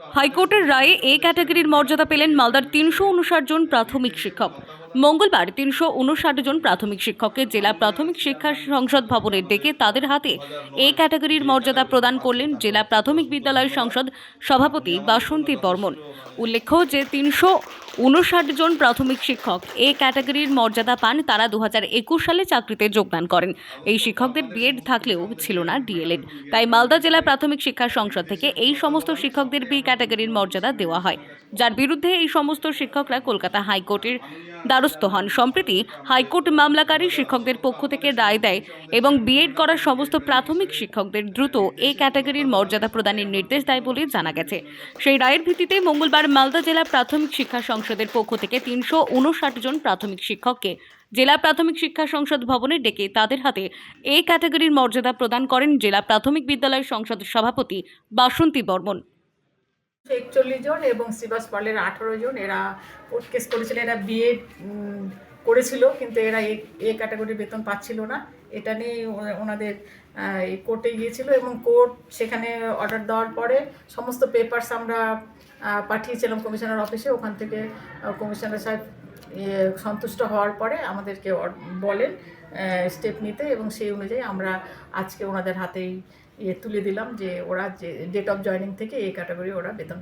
হাইকোর্টের রায়ে এ ক্যাটাগরির মর্যাদা পেলেন মালদার তিনশো উনষাট জন প্রাথমিক শিক্ষক। মঙ্গলবার তিনশো উনষাট জন প্রাথমিক শিক্ষককে জেলা প্রাথমিক শিক্ষা সংসদ ভবনের ডেকে তাদের হাতে এ ক্যাটাগরির মর্যাদা প্রদান করলেন জেলা প্রাথমিক বিদ্যালয় সংসদ সভাপতি বাসন্তী বর্মন। উল্লেখ্য যে তিনশো উনষাট জন প্রাথমিক শিক্ষক এ ক্যাটাগরির মর্যাদা পান তারা দু সালে চাকরিতে যোগদান করেন। এই শিক্ষকদের বিএড থাকলেও ছিল না ডিএলএড। তাই মালদা জেলা প্রাথমিক শিক্ষা সংসদ থেকে এই সমস্ত শিক্ষকদের বি ক্যাটাগরির মর্যাদা দেওয়া হয়। যার বিরুদ্ধে এই সমস্ত শিক্ষকরা কলকাতা হাইকোর্টের দ্বারস্থ হন। সম্প্রতি হাইকোর্ট মামলাকারী শিক্ষকদের পক্ষ থেকে রায় দেয় এবং বিএড করা সমস্ত প্রাথমিক শিক্ষকদের দ্রুত এ ক্যাটাগরির মর্যাদা প্রদানের নির্দেশ দেয় বলে জানা গেছে। সেই রায়ের ভিত্তিতে মঙ্গলবার মালদা জেলা প্রাথমিক শিক্ষা সংসদের পক্ষ থেকে তিনশো উনষাট জন প্রাথমিক শিক্ষককে জেলা প্রাথমিক শিক্ষা সংসদ ভবনে ডেকে তাদের হাতে এই ক্যাটাগরির মর্যাদা প্রদান করেন জেলা প্রাথমিক বিদ্যালয় সংসদ সভাপতি বাসন্তী বর্মন। একচল্লিশ জন এবং শ্রীবাস পালের আঠেরো জন এরা কোর্ট কেস করেছিল এরা বিএড করেছিল কিন্তু এরা এ- ক্যাটাগরির বেতন পাচ্ছিল না। এটা নিয়ে ওনাদের কোর্টে গিয়েছিল এবং কোর্ট সেখানে অর্ডার দেওয়ার পরে সমস্ত পেপারস আমরা পাঠিয়েছিলাম কমিশনার অফিসে ওখান থেকে কমিশনার সাহেব ইয়ে, সন্তুষ্ট হওয়ার পরে আমাদেরকে বলেন স্টেপ নিতে এবং সেই অনুযায়ী আমরা আজকে ওনাদের হাতেই ইয়ে তুলে দিলাম যে ওরা যে ডেট অফ জয়নিং থেকে এই ক্যাটাগরি ওরা বেতন